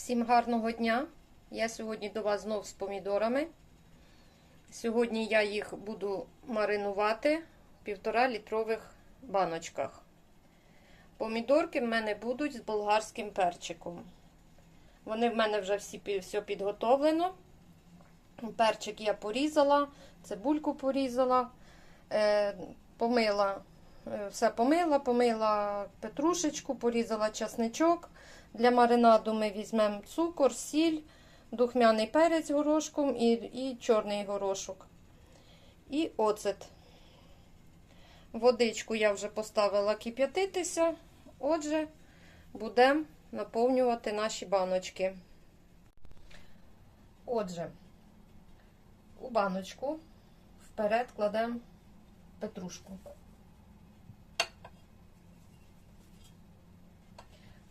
Всім гарного дня! Я сьогодні до вас знов з помідорами. Сьогодні я їх буду маринувати в півтора літрових баночках. Помідорки в мене будуть з болгарським перчиком. Вони в мене вже всі все підготовлено. Перчик я порізала, цибульку порізала, е, помила, е, все помила, помила петрушечку, порізала часничок. Для маринаду ми візьмемо цукор, сіль, духмяний перець горошком і, і чорний горошок. І оцет. Водичку я вже поставила кип'ятитися. Отже, будемо наповнювати наші баночки. Отже, у баночку вперед кладемо петрушку.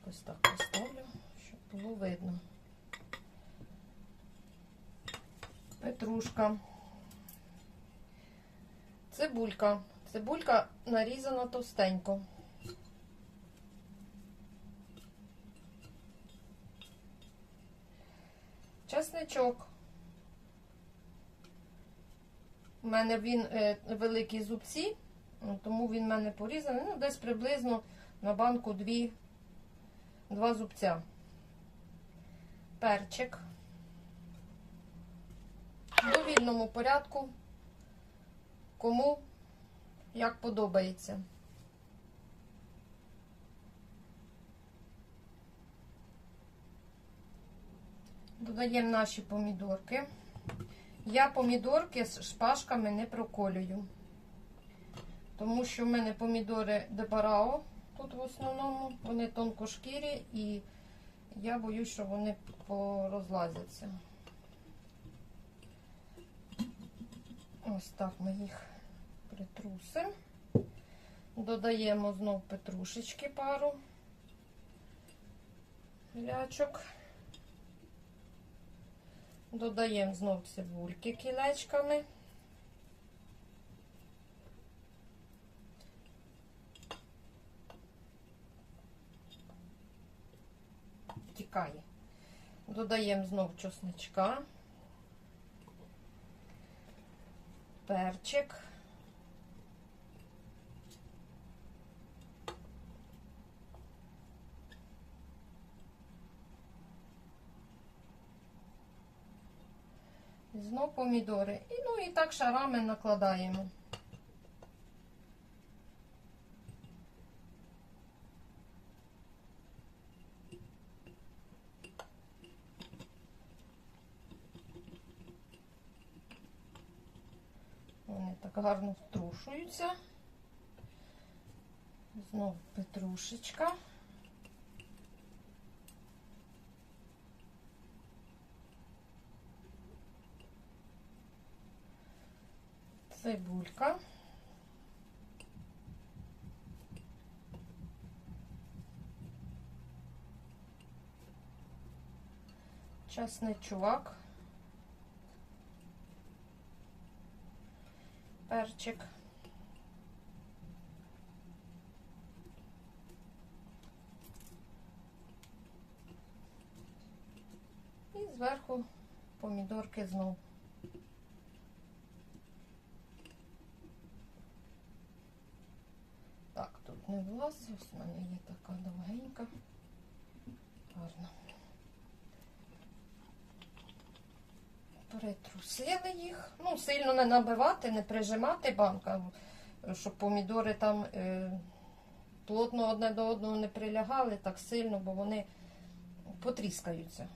Ось так поставлю, щоб було видно. Петрушка. Цибулька. Цибулька нарізана товстенько. Чесничок. У мене він е, великі зубці, тому він в мене порізаний. Ну, десь приблизно на банку дві, два зубця. Перчик. В довільному порядку. Кому як подобається. Додаємо наші помідорки. Я помідорки з шпажками не проколюю, тому що в мене помідори дебарао тут в основному, вони тонкошкірі і я боюсь, що вони порозлазяться. Ось так ми їх притрусимо. Додаємо знов петрушечки пару лячок. Додаємо знов цибульки кілечками. Тікає. Додаємо знов чесничка, перчик. Знов помідори. І ну і так шарами накладаємо. Вони так гарно втрушуються. Знов петрушечка. Цибулька. Чесничок. Перчик. І зверху помідорки знову. Так, тут не влазить, ось в мене є така довгенька. Гарно. Притрусили їх. Ну, сильно не набивати, не прижимати банка, щоб помідори там е, плотно одне до одного не прилягали так сильно, бо вони потріскаються.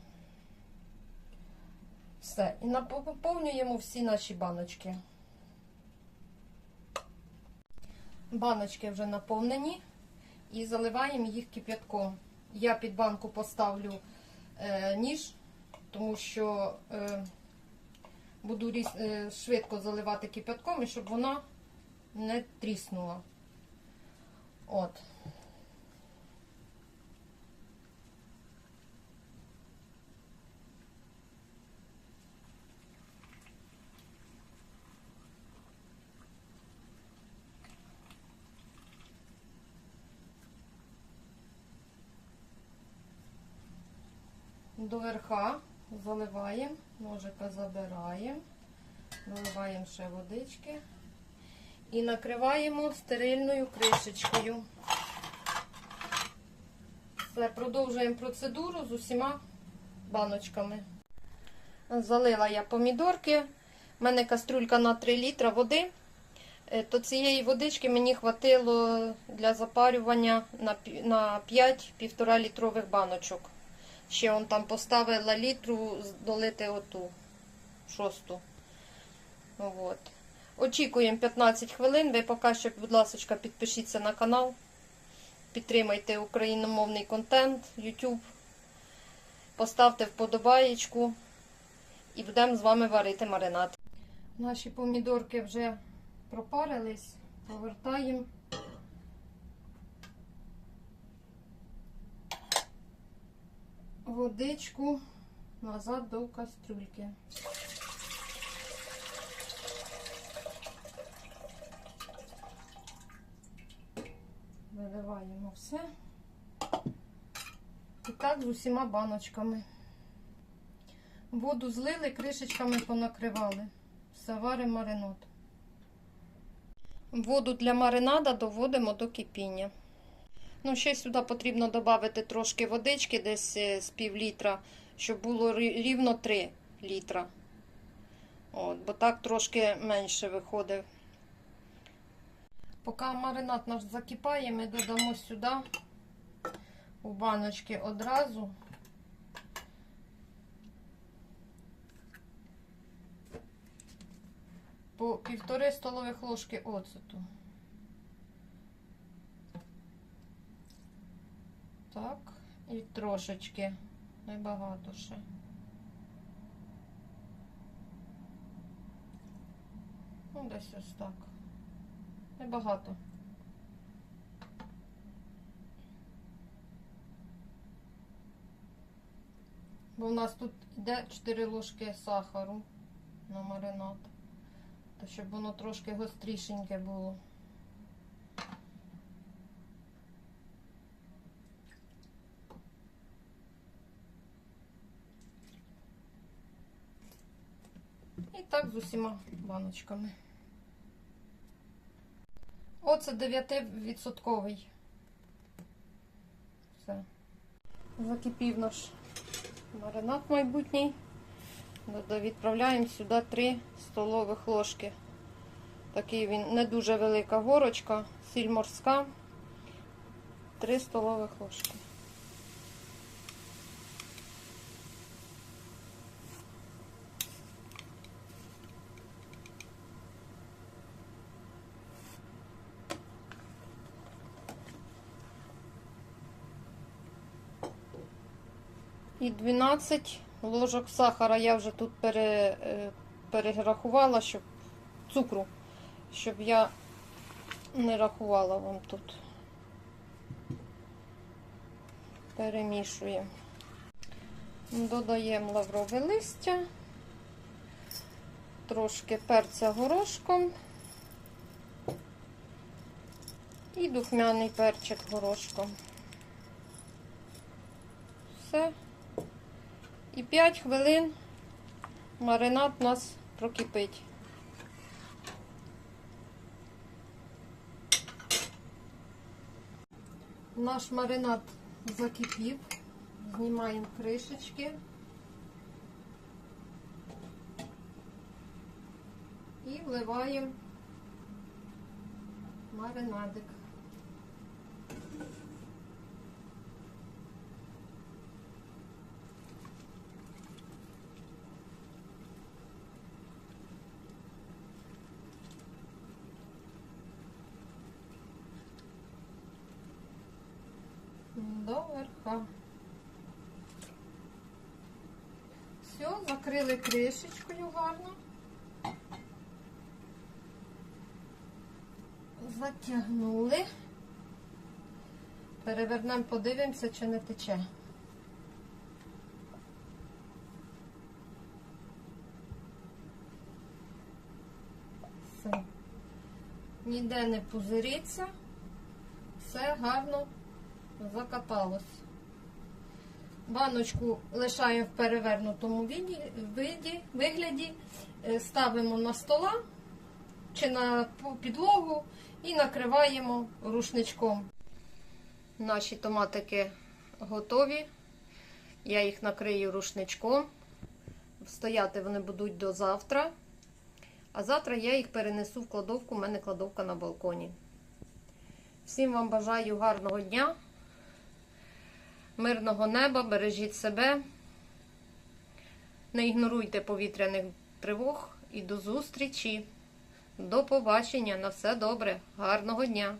Все. І наповнюємо всі наші баночки. Баночки вже наповнені і заливаємо їх кип'ятком. Я під банку поставлю е, ніж, тому що е, буду різ, е, швидко заливати кип'ятком, і щоб вона не тріснула. От. до верха, заливаємо, ножика забираємо, наливаємо ще водички і накриваємо стерильною кришечкою. Все, продовжуємо процедуру з усіма баночками. Залила я помідорки. У мене кастрюлька на 3 літра води. Е, То цієї водички мені хватило для запарювання на 5-1,5 літрових баночок. Ще он там поставила літру долити оту шосту. От. Очікуємо 15 хвилин. Ви поки що, будь ласка, підпишіться на канал. Підтримайте україномовний контент, YouTube. Поставте вподобаєчку і будемо з вами варити маринад. Наші помідорки вже пропарились, повертаємо. Водичку назад до кастрюльки. Виливаємо все. І так з усіма баночками. Воду злили, кришечками понакривали. Все варимо маринад. Воду для маринада доводимо до кипіння. Ну, ще сюди потрібно додати трошки водички, десь е, з пів літра, щоб було рівно 3 літра. От, бо так трошки менше виходить. Поки маринад наш закипає, ми додамо сюди у баночки одразу. По півтори столових ложки оцету. Так, і трошечки, небагато ще. Ну, десь ось так. Небагато. Бо в нас тут йде 4 ложки сахару на маринад. То щоб воно трошки гострішеньке було. І так з усіма баночками. Оце 9%. Все. Закипів наш маринад майбутній. Відправляємо сюди 3 столових ложки. Такий він не дуже велика горочка, сіль морська. 3 столових ложки. І 12 ложок сахара я вже тут пере, е, перерахувала, щоб цукру, щоб я не рахувала вам тут. Перемішуємо. Додаємо лаврове листя, трошки перця горошком і духмяний перчик горошком. Все. І 5 хвилин маринад у нас прокипить. Наш маринад закипів. Знімаємо кришечки. І вливаємо маринадик. До верха. Все, закрили кришечкою гарно. Затягнули. Перевернемо, подивимося, чи не тече. Все. Ніде не пузириться. Все гарно закаталось. Баночку лишаємо в перевернутому виді, вигляді, е, ставимо на стола чи на підлогу і накриваємо рушничком. Наші томатики готові. Я їх накрию рушничком. Стояти вони будуть до завтра. А завтра я їх перенесу в кладовку. У мене кладовка на балконі. Всім вам бажаю гарного дня, мирного неба, бережіть себе. Не ігноруйте повітряних тривог і до зустрічі. До побачення. На все добре. Гарного дня!